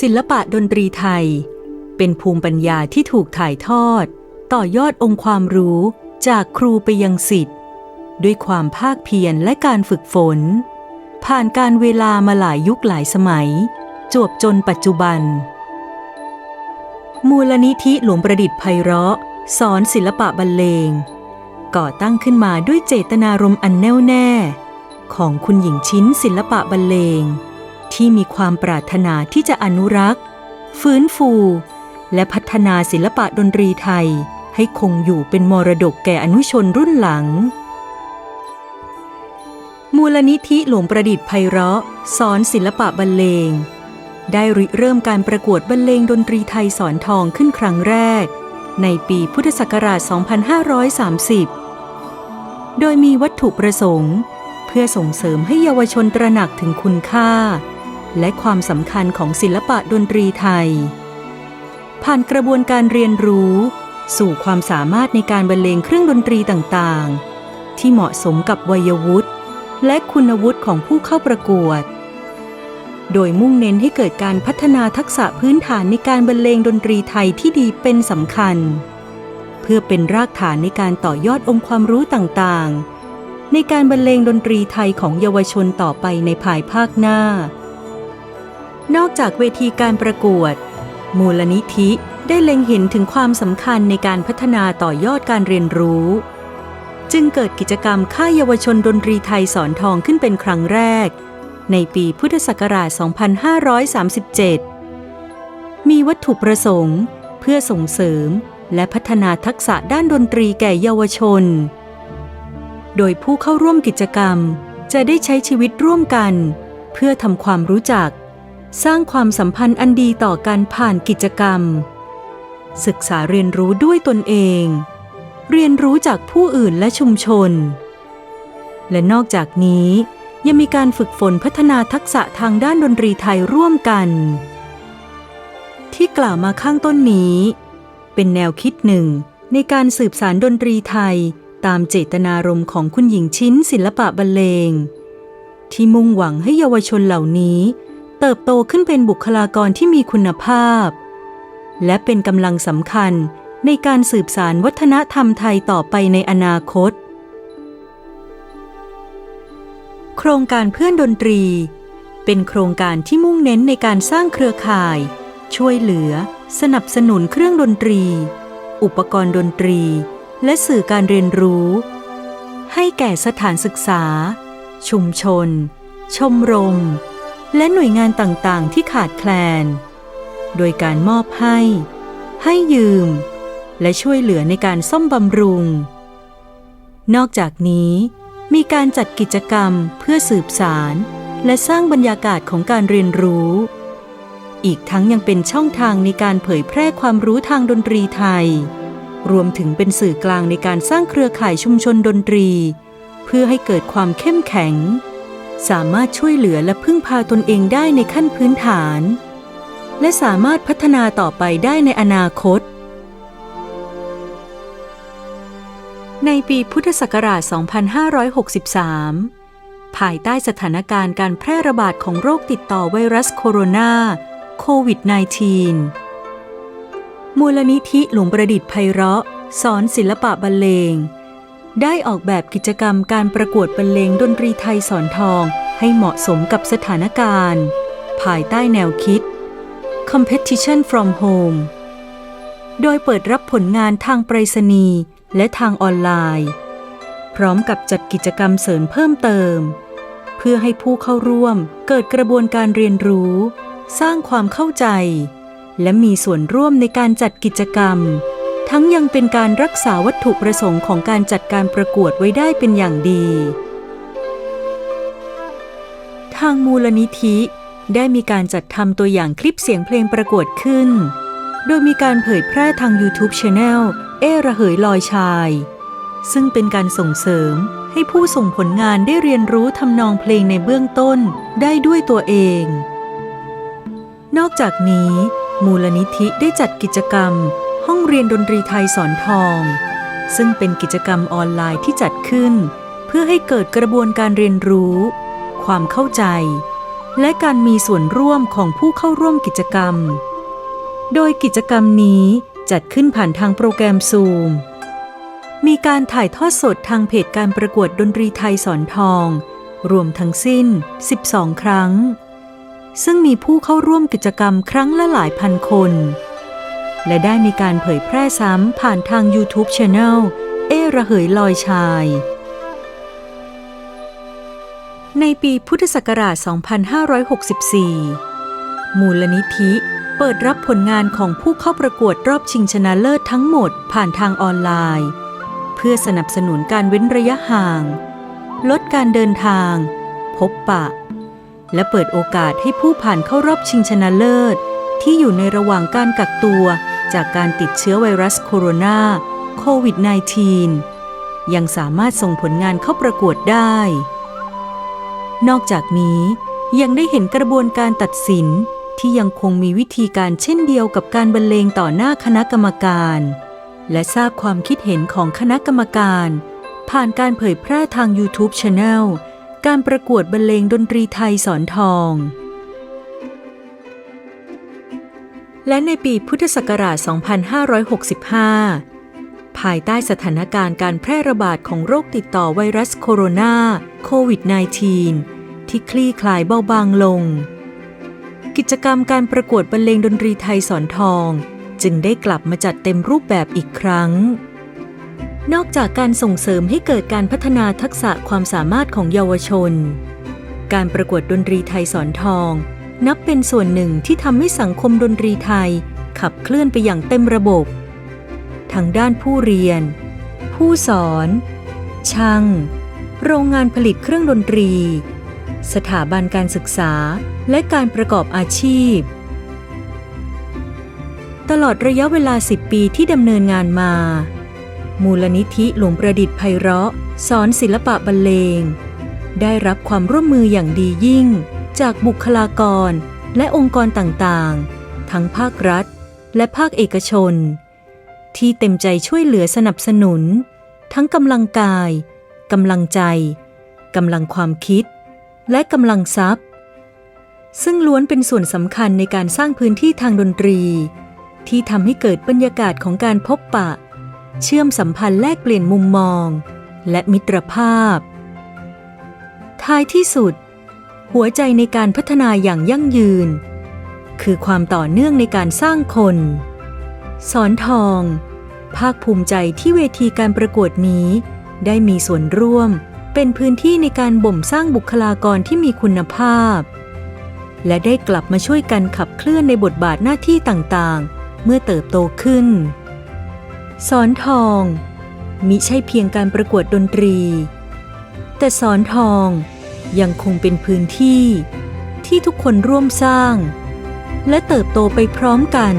ศิลปะดนตรีไทย เป็นภูมิปัญญาที่ถูกถ่ายทอด ต่อยอดองค์ความรู้จากครูไปยังสิทธิ์ ด้วยความภาคเพียรและการฝึกฝน ผ่านการเวลามาหลายยุคหลายสมัย จวบจนปัจจุบัน มูลนิธิหลวงประดิษฐ์ไพเราะ สอนศิลปะบรรเลง ก่อตั้งขึ้นมาด้วยเจตนารมณ์อันแน่วแน่ ของคุณหญิงชิ้นศิลปะบรรเลง ที่มีความปรารถนาที่จะอนุรักษ์ ฟื้นฟู และพัฒนาศิลปะดนตรีไทยให้คงอยู่เป็นมรดกแก่อนุชนรุ่นหลัง มูลนิธิหลวงประดิษฐ์ไพเราะ สอนศิลปะบรรเลง ได้ริเริ่มการประกวดบรรเลงดนตรีไทยสอนทองขึ้นครั้งแรก ในปีพุทธศักราช 2530 โดยมีวัตถุประสงค์ เพื่อส่งเสริมให้เยาวชนตระหนักถึงคุณค่า และความสำคัญของศิลปะดนตรีไทย ผ่านกระบวนการเรียนรู้ สู่ความสามารถในการบรรเลงเครื่องดนตรีต่างๆ ที่เหมาะสมกับวัยวุฒิและคุณวุฒิของผู้เข้าประกวด โดยมุ่งเน้นให้เกิดการพัฒนาทักษะพื้นฐานในการบรรเลงดนตรีไทยที่ดีเป็นสำคัญ เพื่อเป็นรากฐานในการต่อยอดองค์ความรู้ต่างๆ ในการบรรเลงดนตรีไทยของเยาวชนต่อไปในภายภาคหน้า นอกจากเวทีการประกวด มูลนิธิได้เล็งเห็นถึงความสำคัญในการพัฒนาต่อยอดการเรียนรู้ จึงเกิดกิจกรรมค่ายเยาวชนดนตรีไทยสอนทองขึ้นเป็นครั้งแรก ในปีพุทธศักราช 2537 มีวัตถุประสงค์ เพื่อส่งเสริมและพัฒนาทักษะด้านดนตรีแก่เยาวชน โดยผู้เข้าร่วมกิจกรรมจะได้ใช้ชีวิตร่วมกัน เพื่อทำความรู้จัก สร้างความสัมพันธ์อันดีต่อกันผ่านกิจกรรม ศึกษาเรียนรู้ด้วยตนเอง เรียนรู้จากผู้อื่นและชุมชน และนอกจากนี้ยังมีการฝึกฝนพัฒนาทักษะทางด้านดนตรีไทยร่วมกัน ที่กล่าวมาข้างต้นนี้ เป็นแนวคิดหนึ่งในการสืบสารดนตรีไทยตามเจตนารมณ์ของคุณหญิงชิ้นศิลปะบรรเลง ที่มุ่งหวังให้เยาวชนเหล่านี้ เติบโตขึ้นเป็นบุคลากรที่มีคุณภาพ และเป็นกำลังสำคัญในการสืบสารวัฒนธรรมไทยต่อไปในอนาคต โครงการเพื่อนดนตรี เป็นโครงการที่มุ่งเน้นในการสร้างเครือข่าย ช่วยเหลือ สนับสนุนเครื่องดนตรี อุปกรณ์ดนตรี และสื่อการเรียนรู้ ให้แก่สถานศึกษา ชุมชน ชมรม และหน่วยงานต่างๆ ที่ขาดแคลน โดยการมอบให้ ให้ยืม และช่วยเหลือในการซ่อมบำรุง นอกจากนี้มีการจัดกิจกรรมเพื่อสืบสาร และสร้างบรรยากาศของการเรียนรู้ อีกทั้งยังเป็นช่องทางในการเผยแพร่ความรู้ทางดนตรีไทย รวมถึงเป็นสื่อกลางในการสร้างเครือข่ายชุมชนดนตรี เพื่อให้เกิดความเข้มแข็ง สามารถช่วยเหลือและพึ่งพาตนเองได้ในขั้นพื้นฐาน และสามารถพัฒนาต่อไปได้ในอนาคต ในปีพุทธศักราช 2563 ภายใต้สถานการณ์การแพร่ระบาดของโรคติดต่อไวรัสโคโรนาโควิด -19 มูลนิธิหลวงประดิษฐ์ไพเราะ สอนศิลปะบรรเลง ได้ออกแบบกิจกรรมการประกวดบรรเลงดนตรีไทยสอนทองให้เหมาะสมกับสถานการณ์ ภายใต้แนวคิด Competition from Home โดยเปิดรับผลงานทางไปรษณีย์และทางออนไลน์ พร้อมกับจัดกิจกรรมเสริมเพิ่มเติม เพื่อให้ผู้เข้าร่วมเกิดกระบวนการเรียนรู้ สร้างความเข้าใจ และมีส่วนร่วมในการจัดกิจกรรม ทั้งยังเป็นการรักษาวัตถุประสงค์ของการจัดการประกวดไว้ได้เป็นอย่างดี ทางมูลนิธิได้มีการจัดทำตัวอย่างคลิปเสียงเพลงประกวดขึ้น โดยมีการเผยแพร่ทาง YouTube Channel เอระเหยลอยชาย ซึ่งเป็นการส่งเสริมให้ผู้ส่งผลงานได้เรียนรู้ทำนองเพลงในเบื้องต้นได้ด้วยตัวเอง นอกจากนี้ มูลนิธิได้จัดกิจกรรม เรียนดนตรีไทยสอนทอง ซึ่งเป็นกิจกรรมออนไลน์ที่จัดขึ้น เพื่อให้เกิดกระบวนการเรียนรู้ ความเข้าใจ และการมีส่วนร่วมของผู้เข้าร่วมกิจกรรม โดยกิจกรรมนี้จัดขึ้นผ่านทางโปรแกรมซูมมีการถ่ายทอดสดทางเพจการประกวดดนตรีไทยสอนทอง รวมทั้งสิ้น 12 ครั้ง ซึ่งมีผู้เข้าร่วมกิจกรรมครั้งละหลายพันคน และได้มีการเผยแพร่ซ้ำผ่านทาง YouTube Channel เอระเหยลอยชาย ในปีพุทธศักราช 2564 มูลนิธิเปิดรับผลงานของผู้เข้าประกวดรอบชิงชนะเลิศทั้งหมดผ่านทางออนไลน์ เพื่อสนับสนุนการเว้นระยะห่าง ลดการเดินทาง พบปะ และเปิดโอกาสให้ผู้ผ่านเข้ารอบชิงชนะเลิศที่อยู่ในระหว่างการกักตัว จากการติดเชื้อไวรัสโคโรนาโควิด -19 ยังสามารถส่งผลงานเข้าประกวดได้ นอกจากนี้ยังได้เห็นกระบวนการตัดสินที่ยังคงมีวิธีการเช่นเดียวกับการบรรเลงต่อหน้าคณะกรรมการ และทราบความคิดเห็นของคณะกรรมการ ผ่านการเผยแพร่ทาง YouTube Channel การประกวดบรรเลงดนตรีไทยสอนทอง และในปีพุทธศักราช 2565 ภายใต้สถานการณ์การแพร่ระบาดของโรคติดต่อไวรัสโคโรนาโควิด -19 ที่คลี่คลายเบาบางลง กิจกรรมการประกวดบรรเลงดนตรีไทยสอนทอง จึงได้กลับมาจัดเต็มรูปแบบอีกครั้ง นอกจากการส่งเสริมให้เกิดการพัฒนาทักษะความสามารถของเยาวชน การประกวดดนตรีไทยสอนทอง นับเป็นส่วนหนึ่งที่ทำให้สังคมดนตรีไทย ขับเคลื่อนไปอย่างเต็มระบบทั้งด้านผู้เรียน ผู้สอน ช่าง โรงงานผลิตเครื่องดนตรี สถาบันการศึกษาและการประกอบอาชีพ ตลอดระยะเวลา 10 ปีที่ดำเนินงานมา มูลนิธิหลวงประดิษฐ์ไพเราะ สอนศิลปะบรรเลง ได้รับความร่วมมืออย่างดียิ่ง จากบุคลากร และองค์กรต่างๆ ทั้งภาครัฐ และภาคเอกชน ที่เต็มใจช่วยเหลือสนับสนุน ทั้งกำลังกายกำลังใจกำลังความคิด และกำลังทรัพย์ ซึ่งล้วนเป็นส่วนสำคัญในการสร้างพื้นที่ทางดนตรี ที่ทำให้เกิดบรรยากาศของการพบปะ เชื่อมสัมพันธ์แลกเปลี่ยนมุมมอง และมิตรภาพ ท้ายที่สุด หัวใจในการพัฒนาอย่างยั่งยืน คือความต่อเนื่องในการสร้างคน สอนทอง ภาคภูมิใจที่เวทีการประกวดนี้ ได้มีส่วนร่วม เป็นพื้นที่ในการบ่มสร้างบุคลากรที่มีคุณภาพ และได้กลับมาช่วยกันขับเคลื่อนในบทบาทหน้าที่ต่างๆ เมื่อเติบโตขึ้น สอนทองมิใช่เพียงการประกวดดนตรี แต่สอนทอง ยังคงเป็นพื้นที่ที่ทุกคนร่วมสร้าง และเติบโตไปพร้อมกัน